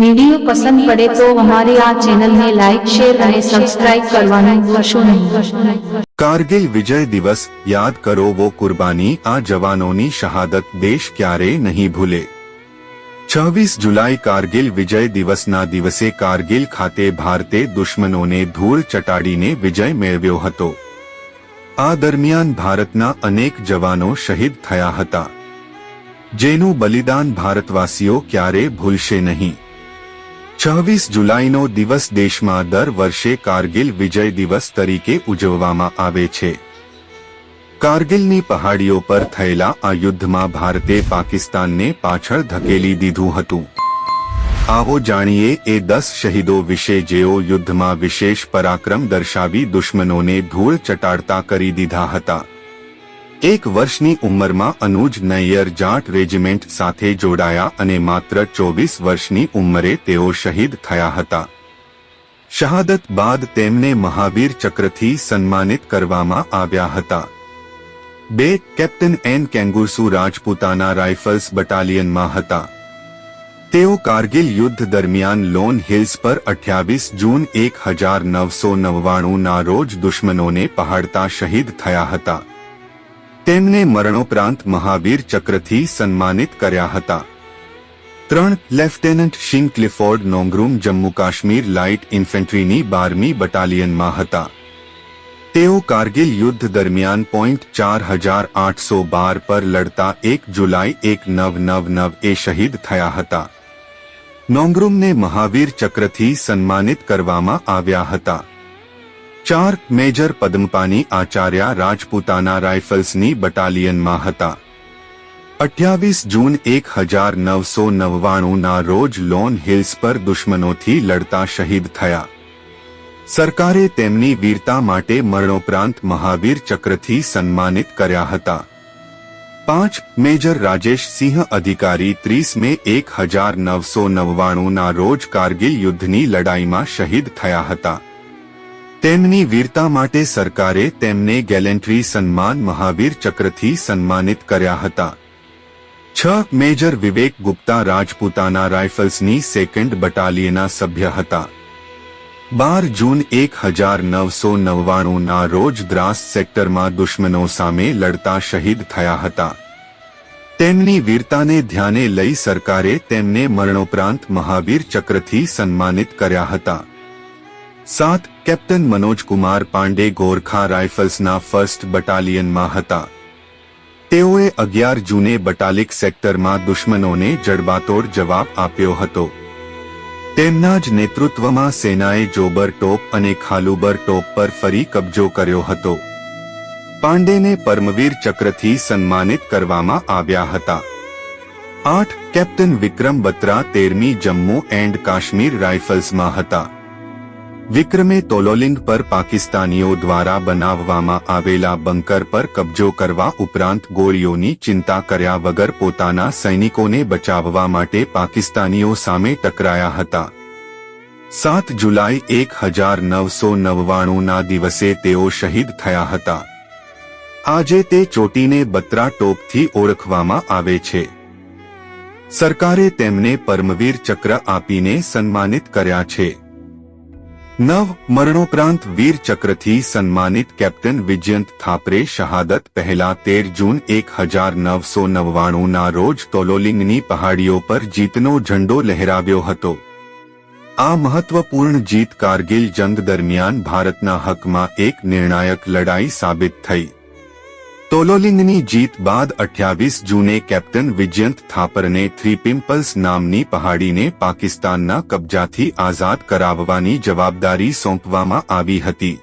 Video પસંદ પડે તો અમારી આ ચેનલને લાઈક, શેર અને સબસ્ક્રાઇબ કરવાનું ભૂલશો નહીં. કારગિલ વિજય દિવસ, યાદ કરો વો કુરબાની, આ જવાનોની શહાદત દેશ ક્યારેય નહીં ભૂલે. છવ્વીસ જુલાઈ કારગિલ વિજય દિવસના દિવસે કારગિલ ખાતે ભારતે દુશ્મનોને ધૂળ ચટાડીને વિજય મેળવ્યો હતો. આ દરમિયાન ભારતના અનેક જવાનો શહીદ થયા હતા. જેનું બલિદાન ભારતવાસીઓ ક્યારે ભૂલશે નહીં. છવ્વીસ જુલાઈનો દિવસ દેશમાં દર વર્ષે કારગિલ વિજય દિવસ તરીકે ઉજવવામાં આવે છે. કારગિલની પહાડીઓ પર થયેલા આ યુદ્ધમાં ભારતે પાકિસ્તાનને પાછળ ધકેલી દીધું હતું. આવો જાણીએ એ દસ શહીદો વિશે જેઓ યુદ્ધમાં વિશેષ પરાક્રમ દર્શાવી દુશ્મનોને ધૂળ ચટાડતા કરી દીધા હતા. એક વર્ષની ઉંમરમાં અનુજ નૈયર જાટ રેજિમેન્ટ સાથે જોડાયા અને માત્ર ચોવીસ વર્ષની ઉંમરે તેઓ શહીદ થયા હતા. શહાદત બાદ તેમને મહાવીર ચક્રથી સન્માનિત કરવામાં આવ્યા હતા. બે captain N Kenguruse Rajputana rifles બટાલિયનમાં હતા. તેઓ કારગિલ યુદ્ધ દરમિયાન લોન હિલ્સ પર અઠ્યાવીસ જૂન એક હજાર નવસો નવ્વાણુંના રોજ દુશ્મનોને પહાડતા શહીદ થયા હતા. તેમને મરણોપરાંત મહાવીર ચક્રથી સન્માનિત કર્યા હતા. ત્રણ લેફ્ટેનન્ટ શિન ક્લિફોર્ડ નોંગરૂમ જમ્મુ કાશ્મીર લાઇટ ઇન્ફેન્ટ્રીની બારમી બટાલિયનમાં હતા. તેઓ કારગિલ યુદ્ધ દરમિયાન પોઈન્ટ ચાર હજાર આઠસો બાર પર લડતા એક જુલાઈ એક નવ નવ નવ એ શહીદ થયા હતા. નોંગરૂમને મહાવીર ચક્રથી સન્માનિત કરવામાં આવ્યા હતા. ચાર મેજર પદ્મપાની આચાર્ય રાજપૂતાના રાઇફલ્સની બટાલિયનમાં હતા. અઠ્યાવીસ જૂન એક હજાર નવસો નવ્વાણુંના રોજ લોન હિલ્સ પર દુશ્મનોથી લડતા શહીદ થયા. સરકારે તેમની વીરતા માટે મરણોપરાંત મહાવીર ચક્રથી સન્માનિત કર્યા હતા. પાંચ મેજર રાજેશ સિંહ અધિકારી ત્રીસ મે એક હજાર નવસો નવ્વાણુંના રોજ કારગિલ યુદ્ધની લડાઈમાં શહીદ થયા હતા. તેમની વીરતા માટે સરકારે તેમને ગેલેન્ટ્રી સન્માન મહાવીર ચક્રથી સન્માનિત કર્યા હતા. છ મેજર વિવેક ગુપ્તા રાજપૂતાના રાઇફલ્સની સેકન્ડ બટાલિયના સભ્ય હતા. બાર જૂન એક હજાર નવસો નવ્વાણુંના રોજ દ્રાસ સેક્ટરમાં દુશ્મનો સામે લડતા શહીદ થયા હતા. તેમની વીરતાને ધ્યાને લઈ સરકારે તેમને મરણોપરાંત મહાવીર ચક્રથી સન્માનિત કર્યા હતા. સાત કેપ્ટન મનોજ કુમાર પાંડે ગોરખા રાઇફલ્સના ફર્સ્ટ બટાલિયનમાં હતા. તેઓએ અગિયાર જૂને બટાલિક સેક્ટરમાં દુશ્મનોને જડબાતોડ જવાબ આપ્યો હતો. તેમના જ નેતૃત્વમાં સેનાએ જોબર ટોપ અને ખાલુબર ટોપ પર ફરી કબજો કર્યો હતો. પાંડેને પરમવીર ચક્રથી સન્માનિત કરવામાં આવ્યા હતા. આઠ કેપ્ટન વિક્રમ બત્રા તેરમી જમ્મુ એન્ડ કાશ્મીર રાઇફલ્સમાં હતા. વિક્રમે તોલોલિંગ પર પાકિસ્તાનીઓ દ્વારા બનાવવામાં આવેલા બંકર પર કબજો કરવા ઉપરાંત ગોળીઓની ચિંતા કર્યા વગર પોતાના સૈનિકોને બચાવવા માટે પાકિસ્તાનીઓ સામે ટકરાયા હતા. સાત જુલાઈ એક હજાર નવસો નવ્વાણુંના દિવસે તેઓ શહીદ થયા હતા. આજે તે ચોટીને બત્રા ટોપથી ઓળખવામાં આવે છે. સરકારે તેમને પરમવીર ચક્ર આપીને સન્માનિત કર્યા છે. નવ મરણોપરાંત વીર ચક્રથી સન્માનિત કેપ્ટન વિજયંત થાપરે શહાદત પહેલા તેર જૂન એક હજાર નવસો નવ્વાણુંના રોજ તોલોલિંગની પહાડીઓ પર જીતનો ઝંડો લહેરાવ્યો હતો. આ મહત્વપૂર્ણ જીત કારગિલ જંગ દરમિયાન ભારતના હકમાં એક નિર્ણાયક લડાઈ સાબિત થઈ. તોલોલિંગની જીત બાદ અઠ્યાવીસ જૂને કેપ્ટન વિજયંત થાપરને થ્રી પિમ્પલ્સ નામની પહાડીને પાકિસ્તાનના કબજાથી આઝાદ કરાવવાની જવાબદારી સોંપવામાં આવી હતી.